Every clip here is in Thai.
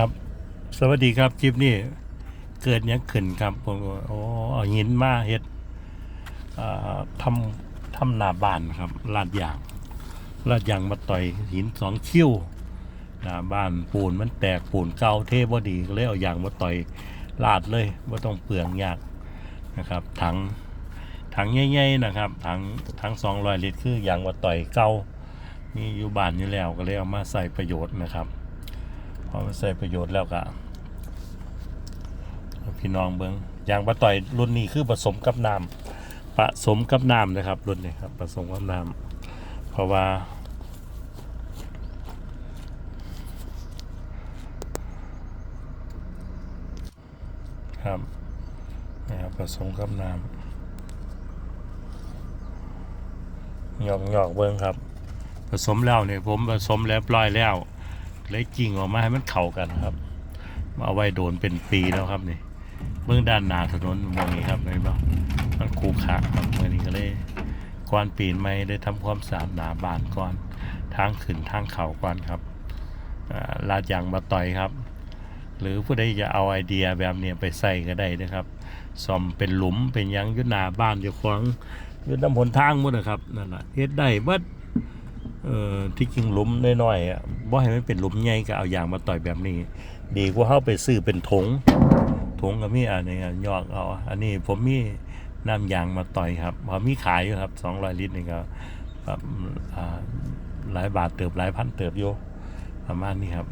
ครับ สวัสดีครับคลิปนี้เกิดหยังขึ้นครับผมโอ้เอาหินมาเฮ็ดทำทำหนาบ้านครับลาดยางลาดยางมาต่อยหินสองคิ้วหน้าบ้านปูนมันแตกปูนเก่าเทบอดีก็เลยเอายางมาต่อยลาดเลยว่าต้องเปลืองยากนะครับ ถังถังใหญ่ๆนะครับ ถังถังสองร้อยลิตรคือยางมาต่อยเก่ามีอยู่บ้านอยู่แล้วก็เลยเอามาใส่ประโยชน์นะครับ พอมาใส่ประโยชน์แล้วก็พี่น้องเบิงยางปลาต่อยรุ่นนี้คือผสมกับน้ำผสมกับน้ำนะครับรุ่นนี้ครับผสมกับน้ำเพราะว่าครับนะครับผสมกับน้ำหยอกหยอกเบิ้งครับ ผสมแล้วเนี่ยผมผสมแล้วปล่อยแล้ว เลยกิ่งออกมาให้มันเข้ากันครับ มาเอาไว้โดนเป็นปีแล้วครับนี่เบื้องด้านหนาถนนมองนี้ครับเห็นปะมันคูขะครับเมื่อนี้ก็เลยก่อนปีนไม่ได้ทำความสะอาดหนาบานก่อนทางขึ้นทางเข่าก่อนครับลาดยางมาต่อยครับ หรือผู้ใดจะเอาไอเดียแบบเนี้ยไปใส่ก็ได้นะครับซ่อมเป็นหลุมเป็นยังยุหนาบ้านอยู่ขวางยุน้ำหนทางหมดนะครับนั่นแหละเฮ็ดได้เบิด เออที่จริงลุมน้อยๆอะบ่ให้มันเป็นลุมใหญ่ก็เอายางมาต่อยแบบนี้ ดีกว่าเฮาไปซื้อเป็นถงถงก็มีอันนี้ยอกเอา อันนี้ผมมีน้ำยางมาต่อยครับพอมีขายอยู่ครับ200ลิตรนี่ก็แบบหลายบาทเติบหลายพันเติบอยู่ประมาณนี้ครับ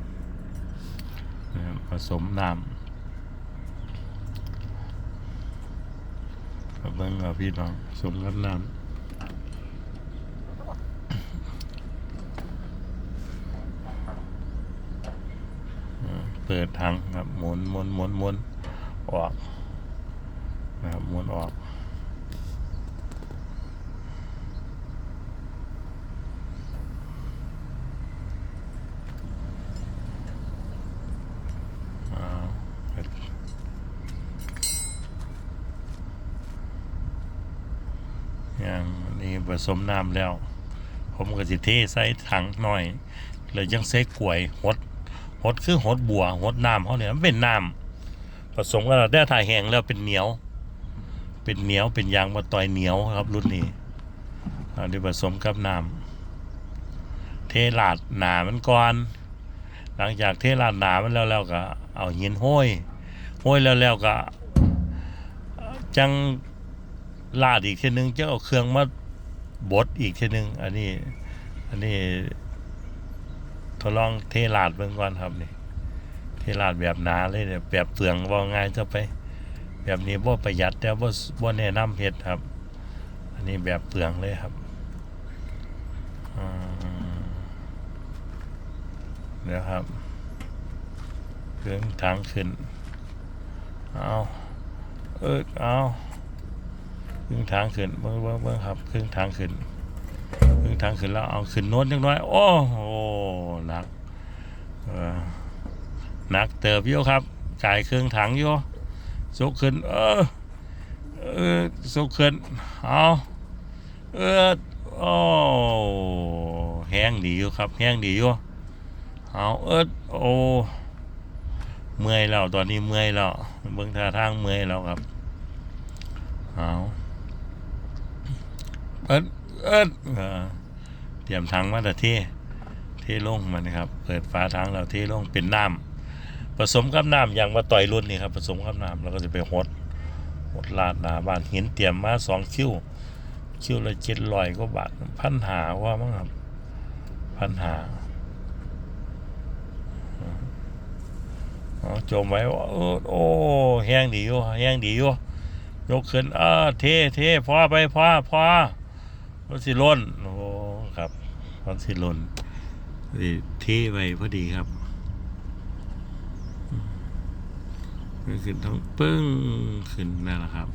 ผสมน้ำกับเบิ่งเอาพี่น้องผสมกับน้ำ เปิดถังครับหมุนหมุนหมุนหมุนออกนะครับหมุนออกอย่างนี้ผสมน้ำแล้ว ผมก็สิเทใส่ถังหน่อย เลยยังใส่กล้วยหด หดคือหดบัวหดน้ำเขาเนี่ยมันเป็นน้ำผสมกันแล้วได้ถ่ายแห้งแล้วเป็นเหนียว เป็นเหนียวเป็นยางมาต่อยเหนียวครับ รุ่นนี้อันนี้ผสมกับน้ำเทลาดหนามันก่อน หลังจากเทลาดหนามันแล้วแล้วก็ เอาหินห้อยห้อยแล้วแล้วก็ จังลาดอีกทีนึงจะเอาเครื่องมาบดอีกทีนึง อันนี้ อันนี้ ทดลองเทลาดเบิ่งก่อนครับนี่เทลาดแบบหนาเลยเนี่ยแบบเปลืองว่าง่ายจะไป แบบนี้บ่ประหยัดแต่บ่บ่แนะนำเฮ็ดครับ อันนี้แบบเปลืองเลยครับเดี๋ยวครับเครื่องทางขึ้นเอาเออเอาเครื่องทางขึ้นเบิ่งเบิ่งเบิ่งครับเครื่องทางขึ้นขึ้นทางขึ้นแล้วเอาขึ้นโน้นจังน้อย โอ้โห นักหนักเติบอยู่ครับกายเครื่องถังอยู่สุกขึ้น เออเออสุกขึ้นเอาเออโอ้แห้งดีอยู่ครับ แห้งดีอยู่เอาเออโอ้เมื่อยแล้วตอนนี้เมื่อยแล้วเบิ่งท่าทางเมื่อยแล้วครับเอาเออเออเตรียมถังมาแต่เท เทลงมันนะครับ เปิดฝาถังแล้วเทลงเป็นน้ำผสมกับน้ำอย่างมาต่อยรุ่นนี่ครับผสมกับน้ำแล้วก็จะไปหดหดลาดหนาบ้านหินเตรียมมาสองคิ้วคิ้วละเจ็ดร้อยกว่าบาทพันหาว่ามั้งครับพันหาจมไว้ว่าเออโอ้แห้งดีอยู่แห้งดีอยู่ยกขึ้นเออเทเทพอไปพอพอมันสิล้นโอ้ครับมันสิล้น ทไปพอดีครับมันขึ้นท้องปึ้งขึ้นนั่นแหละครับ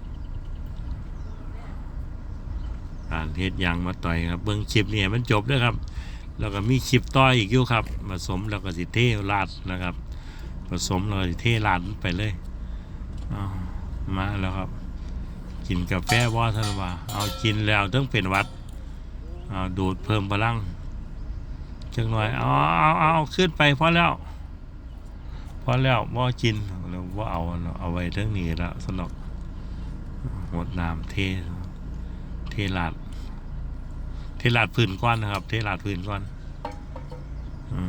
การเทศยางมาต่อยครับ เบิ้งคลิปเนี่ยมันจบแล้วครับ แล้วก็มีคลิปต่อยอีกอยู่ครับ ผสมแล้วก็สิเทลาดนะครับ ผสมแล้วสิเทลาดไปเลยมาแล้วครับ กินกาแฟว่าท่านวาเอากินแล้วต้องเป็นวัดเอาดูดเพิ่มพลัง จังหน่อย เอาเอาเอาขึ้นไปพอแล้วพอแล้วบ่กินแล้วบ่เอาเนาเอาไว้เรื่องนี้แล้วสนอกหดน้ำเทเทลาดเทลาดพื้นก้อนนะครับ เทลาดพื้นก้อน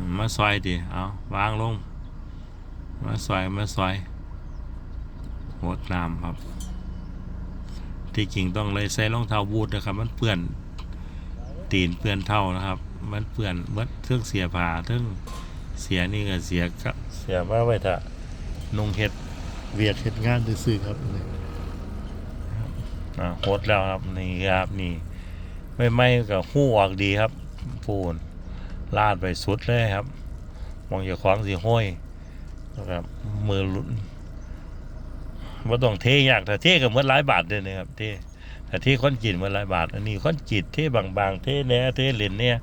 มมาซอยดิเอาวางลง มาซอยมาซอยหดน้ำครับ ที่จริงต้องเลยใส่รองเท้าบูทนะครับ มันเปื้อนตีนเปื้อนเท่านะครับ มันเปื้อนเบิดเทิงเสียผ้าเทิงเสียนี่ก็เสียก็เสียมาไว้ถ้านุงเฮ็ดเวียดเฮ็ดงานซื่อๆครับนี่ครับอ่าโหดแล้วครับนี่ครับนี่ไม่ไม่ก็หู้ออกดีครับปูนลาดไปสุดเลยครับ มองอย่าขวางสีห้อยนะครับมือหลุนว่าต้องเทยากแต่เทก็เหมือนหลายบาทเลยนะครับเท แต่ที่ค้นจีนมาหลายบาท อันนี้ค้นจีดเท่บางๆเท่แน่เท่เหรียญเนี่ย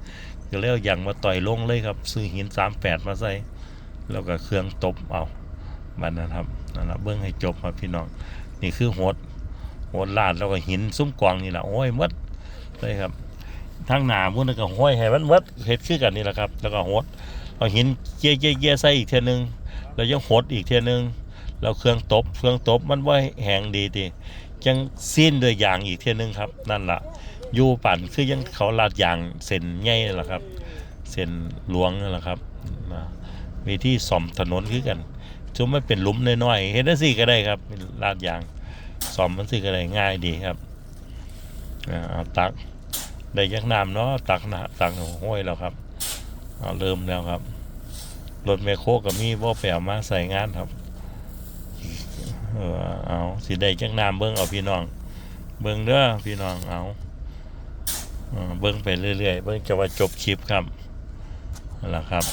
ก็เรียกอย่างมาต่อยลงเลยครับ ซื้อหินสามแปดมาใส่แล้วก็เครื่องตบเอาบันนะครับนั่นนะเบิ้งให้จบครับพี่น้อง นี่คือโหดโหดลาดแล้วก็หินซุ้มกวางนี่แหละโอ้ยมดเลยครับทั้งหนามุ่นก็ห้อยให้มันมดเห็ดคือกันนี่แหละครับ แล้วก็โหดเอาหินเยี่ยเยี่ยเย่ใส่อีกเทียนึงแล้วยังโหดอีกเทียนึงแล้วเครื่องตบเครื่องตบมันว่าแห้งดีดี ยังสิ้นด้วยยางอีกเที่ยนึงครับ นั่นละอยู่ปั่นคือยังเขาลาดยางเส้นใหญ่นั่นแหละครับ เส้นหลวงนั่นแหละครับนะมีที่ซ่อมถนนคือกันชุมไม่เป็นหลุมน้อยๆเห็นได้สิก็ได้ครับลาดยางซ่อมมันสิก็ได้ง่ายดีครับอ่าเอาตักได้ยักน้ำเนาะตักนะตักห้วยแล้วครับเอาเริ่มแล้วครับรถแมคโครกับมีบ่าแปลมาใส่งานครับ เออเอาสิได้จังน้ำเบิ้งเอาพี่น้อง เบิ้งเด้อพี่น้องเอาเบิ้งไปเรื่อยๆเบิ้งจะว่าจบคลิปครับนั่นแหละครับ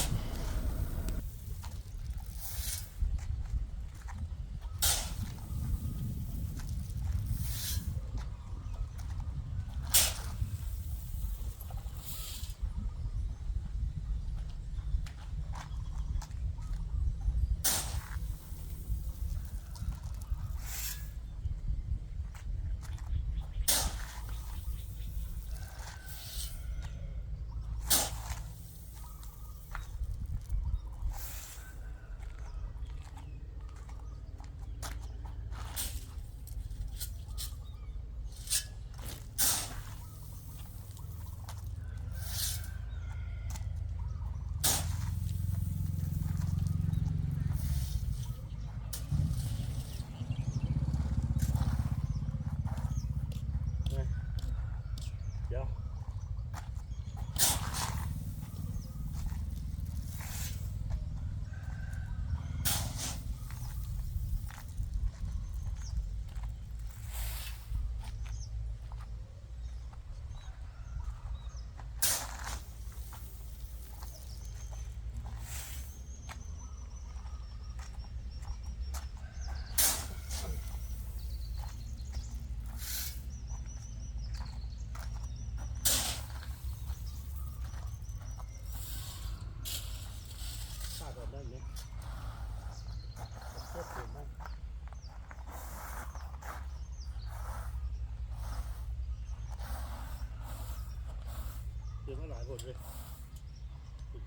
มาหลายคนเลย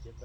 เก็บไป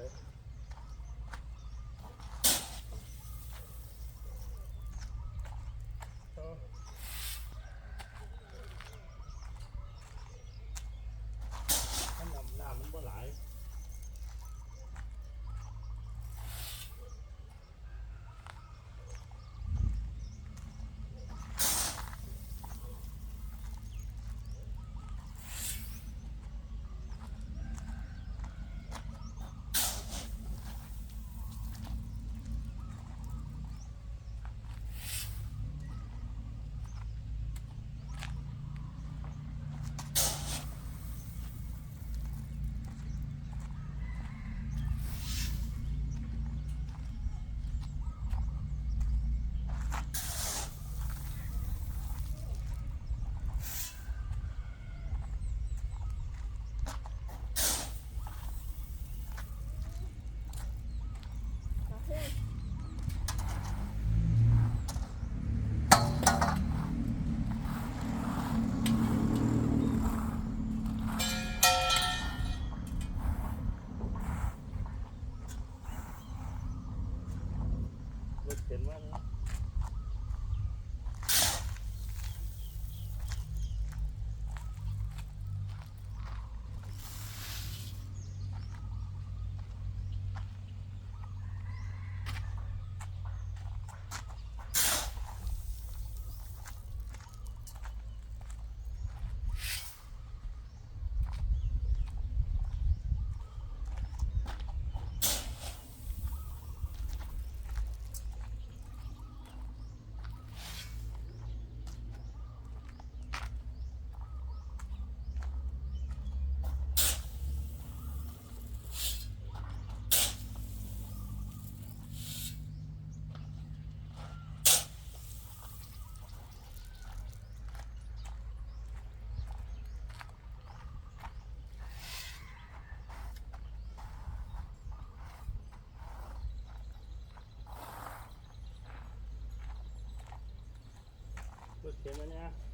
เปิ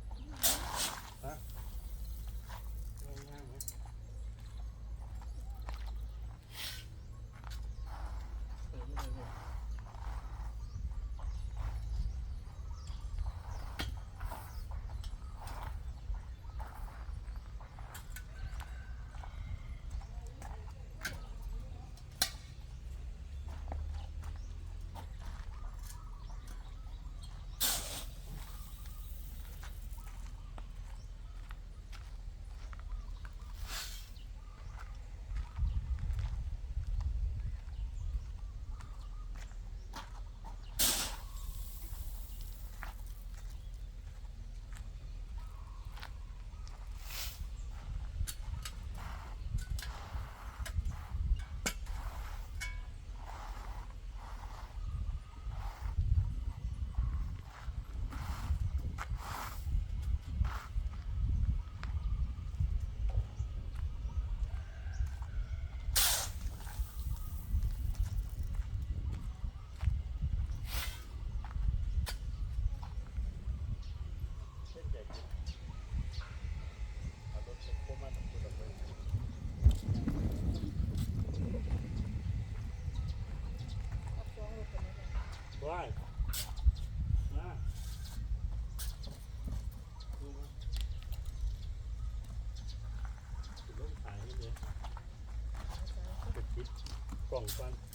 ถึงต้องถ่ายให้เลยกดคิดกล่องฟัน